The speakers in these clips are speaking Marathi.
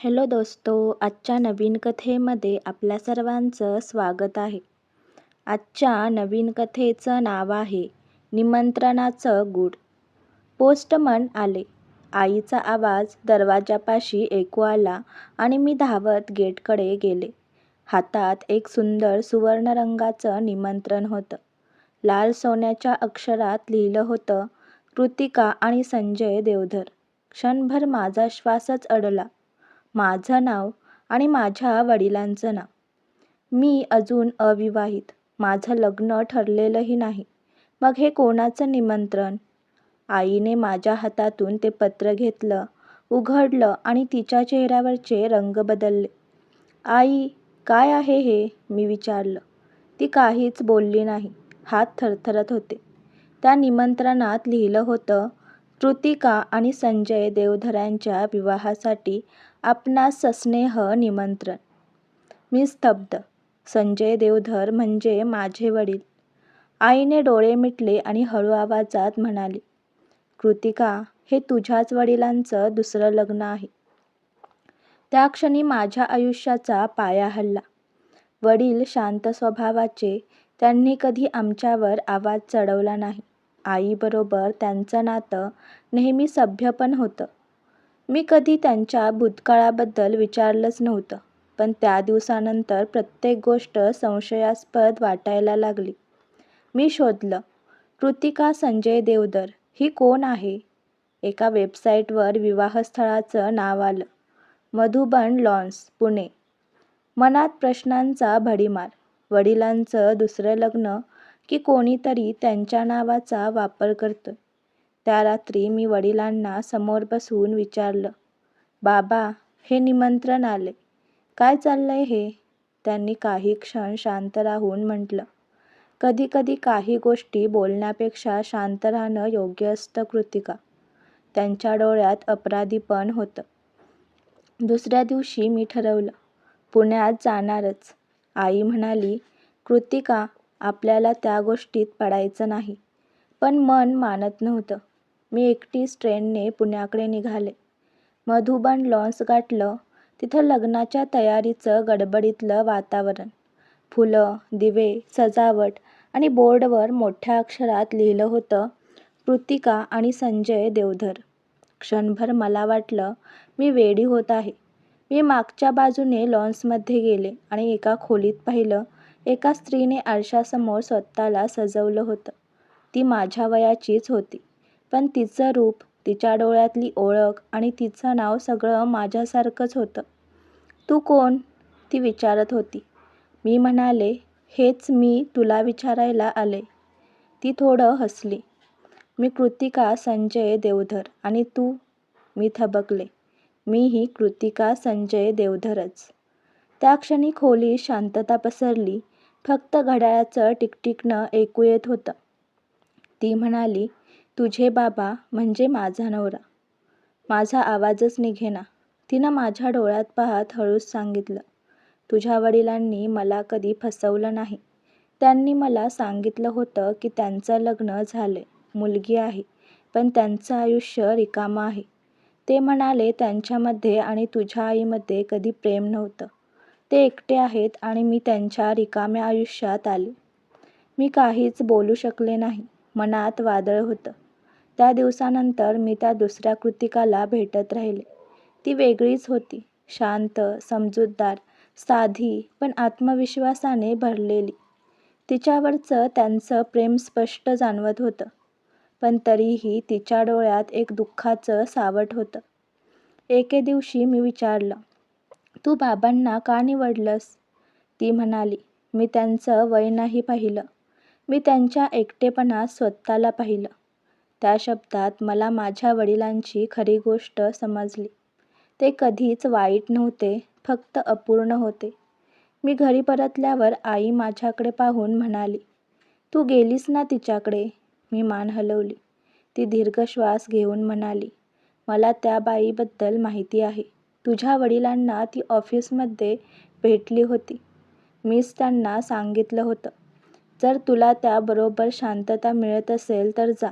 हॅलो दोस्तो आजच्या नवीन कथेमध्ये आपल्या सर्वांचं स्वागत आहे. आजच्या नवीन कथेचं नाव आहे निमंत्रणाचं गूढ. पोस्टमन आले. आईचा आवाज दरवाजापाशी ऐकू आला आणि मी धावत गेटकडे गेले. हातात एक सुंदर सुवर्ण रंगाचं निमंत्रण होतं. लाल सोन्याच्या अक्षरात लिहिलं होतं कृतिका आणि संजय देवधर. क्षणभर माझा श्वासच अडला. माझं नाव आणि माझ्या वडिलांचं नाव. मी अजून अविवाहित. माझं लग्न ठरलेलंही नाही. मग हे कोणाचं निमंत्रण? आईने माझ्या हातातून ते पत्र घेतलं, उघडलं आणि तिच्या चेहऱ्यावरचे रंग बदलले. आई, काय आहे हे? मी विचारलं. ती काहीच बोलली नाही. हात थरथरत होते. त्या निमंत्रणात लिहिलं होतं कृतिका आणि संजय देवधरांच्या विवाहासाठी आपणास सस्नेह निमंत्रण. मी स्तब्ध. संजय देवधर म्हणजे माझे वडील. आईने डोळे मिटले आणि हळू आवाजात म्हणाली, कृतिका, हे तुझ्याच वडिलांचं दुसरं लग्न आहे. त्या क्षणी माझ्या आयुष्याचा पाया हल्ला वडील शांत स्वभावाचे. त्यांनी कधी आमच्यावर आवाज चढवला नाही. आईबरोबर त्यांचं नातं नेहमी सभ्य पण होतं. मी कधी त्यांच्या भूतकाळाबद्दल विचारलंच नव्हतं. पण त्या दिवसानंतर प्रत्येक गोष्ट संशयास्पद वाटायला लागली. मी शोधलं. कृतिका संजय देवधर ही कोण आहे? एका वेबसाईटवर विवाहस्थळाचं नाव आलं. मधुबन लॉन्स, पुणे. मनात प्रश्नांचा भडीमार. वडिलांचं दुसरं लग्न की कोणीतरी त्यांच्या नावाचा वापर करतं त्या रात्री मी वडिलांना समोर बसवून विचारलं, बाबा, हे निमंत्रण आले काय चाललंय हे? त्यांनी काही क्षण शांत राहून म्हटलं, कधी कधी काही गोष्टी बोलण्यापेक्षा शांत राहणं योग्य असतं कृतिका. त्यांच्या डोळ्यात अपराधीपण होतं. दुसऱ्या दिवशी मी ठरवलं, पुण्यात जाणारच. आई म्हणाली, कृतिका, आपल्याला त्या गोष्टीत पडायचं नाही. पण मन मानत नव्हतं. मी एकटीच ट्रेनने पुण्याकडे निघाले. मधुबन लॉन्स गाठलं. तिथं लग्नाच्या तयारीचं गडबडीतलं वातावरण. फुलं, दिवे, सजावट आणि बोर्डवर मोठ्या अक्षरात लिहिलं होतं कृतिका आणि संजय देवधर. क्षणभर मला वाटलं मी वेडी होत आहे. मी मागच्या बाजूने लॉन्समध्ये गेले आणि एका खोलीत पाहिलं. एका स्त्रीने आरशासमोर स्वतःला सजवलं होतं. ती माझ्या वयाचीच होती. पण तिचं रूप, तिच्या डोळ्यातली ओळख आणि तिचं नाव सगळं माझ्यासारखंच होतं. तू कोण? ती विचारत होती. मी म्हणाले, हेच मी तुला विचारायला आले. ती थोडं हसली. मी कृतिका संजय देवधर आणि तू? मी थबकले. मीही कृतिका संजय देवधरच. त्या क्षणी खोली शांतता पसरली. फक्त घड्याळाचं टिकटिकणं ऐकू येत होतं. ती म्हणाली, तुझे बाबा म्हणजे माझा नवरा. माझा आवाजच निघेना. तिनं माझ्या डोळ्यात पाहत हळूच सांगितलं, तुझ्या वडिलांनी मला कधी फसवलं नाही. त्यांनी मला सांगितलं होतं की त्यांचं लग्न झालंय, मुलगी आहे, पण त्यांचं आयुष्य रिकामं आहे. ते म्हणाले त्यांच्यामध्ये आणि तुझ्या आईमध्ये कधी प्रेम नव्हतं. ते एकटे आहेत आणि मी त्यांच्या रिकाम्या आयुष्यात आले. मी काहीच बोलू शकले नाही. मनात वादळ होतं. त्या दिवसानंतर मी त्या दुसऱ्या कृतिकाला भेटत राहिले. ती वेगळीच होती. शांत, समजूतदार, साधी पण आत्मविश्वासाने भरलेली. तिच्यावरचं त्यांचं प्रेम स्पष्ट जाणवत होतं. पण तरीही तिच्या डोळ्यात एक दुःखाचं सावट होतं. एके दिवशी मी विचारलं, तू बाबांना का निवडलंस? ती म्हणाली, मी त्यांचं वय नाही पाहिलं. मी त्यांच्या एकटेपणात स्वतःला पाहिलं. त्या शब्दात मला माझ्या वडिलांची खरी गोष्ट समजली. ते कधीच वाईट नव्हते, फक्त अपूर्ण होते. मी घरी परतल्यावर आई माझ्याकडे पाहून म्हणाली, तू गेलीस ना तिच्याकडे? मी मान हलवली. ती दीर्घ श्वास घेऊन म्हणाली, मला त्या बाईबद्दल माहिती आहे. तुझ्या वडिलांना ती ऑफिसमध्ये भेटली होती. मीच त्यांना सांगितलं होतं, जर तुला त्याबरोबर शांतता मिळत असेल तर जा.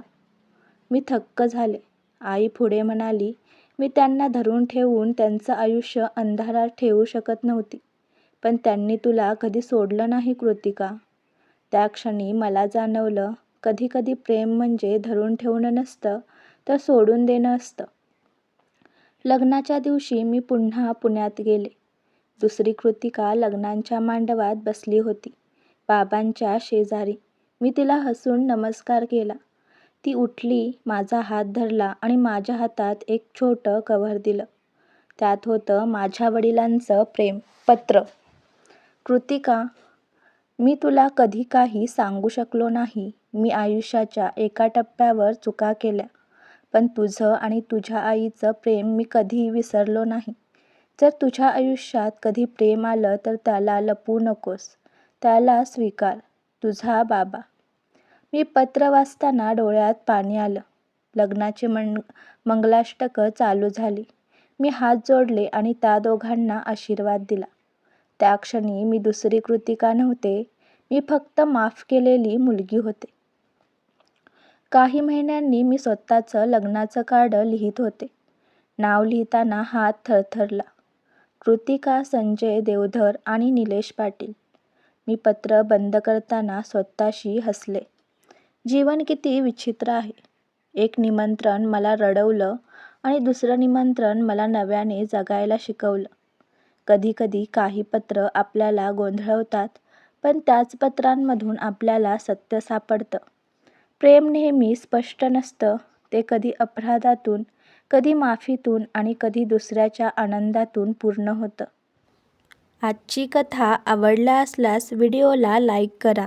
मी थक्क झाले. आई पुढे म्हणाली, मी त्यांना धरून ठेवून त्यांचं आयुष्य अंधारात ठेवू शकत नव्हती. पण त्यांनी तुला कधी सोडलं नाही कृतिका. त्या क्षणी मला जाणवलं कधी कधी प्रेम म्हणजे धरून ठेवणं नसतं तर सोडून देणं असतं. लग्नाच्या दिवशी मी पुन्हा पुण्यात गेले. दुसरी कृतिका लग्नांच्या मांडवात बसली होती बाबांच्या शेजारी. मी तिला हसून नमस्कार केला. ती उठली माझा हात धरला आणि माझ्या हातात एक छोटं कव्हर दिलं. त्यात होतं माझ्या वडिलांचं प्रेम पत्र. कृतिका मी तुला कधी काही सांगू शकलो नाही. मी आयुष्याच्या एका टप्प्यावर चुका केल्या. पण तुझं आणि तुझ्या आईचं प्रेम मी कधीही विसरलो नाही. जर तुझ्या आयुष्यात कधी प्रेम आलं तर त्याला लपवू नकोस. त्याला स्वीकार. तुझा बाबा. मी पत्र वाचताना डोळ्यात पाणी आलं. लग्नाची मंग मंगलाष्टकं चालू झाली. मी हात जोडले आणि त्या दोघांना आशीर्वाद दिला. त्या क्षणी मी दुसरी कृतिका नव्हते. मी फक्त माफ केलेली मुलगी होते. काही महिन्यांनी मी स्वतःचं लग्नाचं कार्ड लिहित होते. नाव लिहिताना हात थरथरला. कृतिका संजय देवधर आणि निलेश पाटील. मी पत्र बंद करताना स्वतःशी हसले. जीवन किती विचित्र आहे. एक निमंत्रण मला रडवलं आणि दुसरं निमंत्रण मला नव्याने जगायला शिकवलं. कधीकधी काही पत्र आपल्याला गोंधळवतात पण त्याच पत्रांमधून आपल्याला सत्य सापडतं. प्रेम नेहमी स्पष्ट नसतं ते कधी अपराधातून कधी माफीतून आणि कधी दुसऱ्याच्या आनंदातून पूर्ण होतं. आजची कथा आवडला असल्यास व्हिडिओला लाईक करा.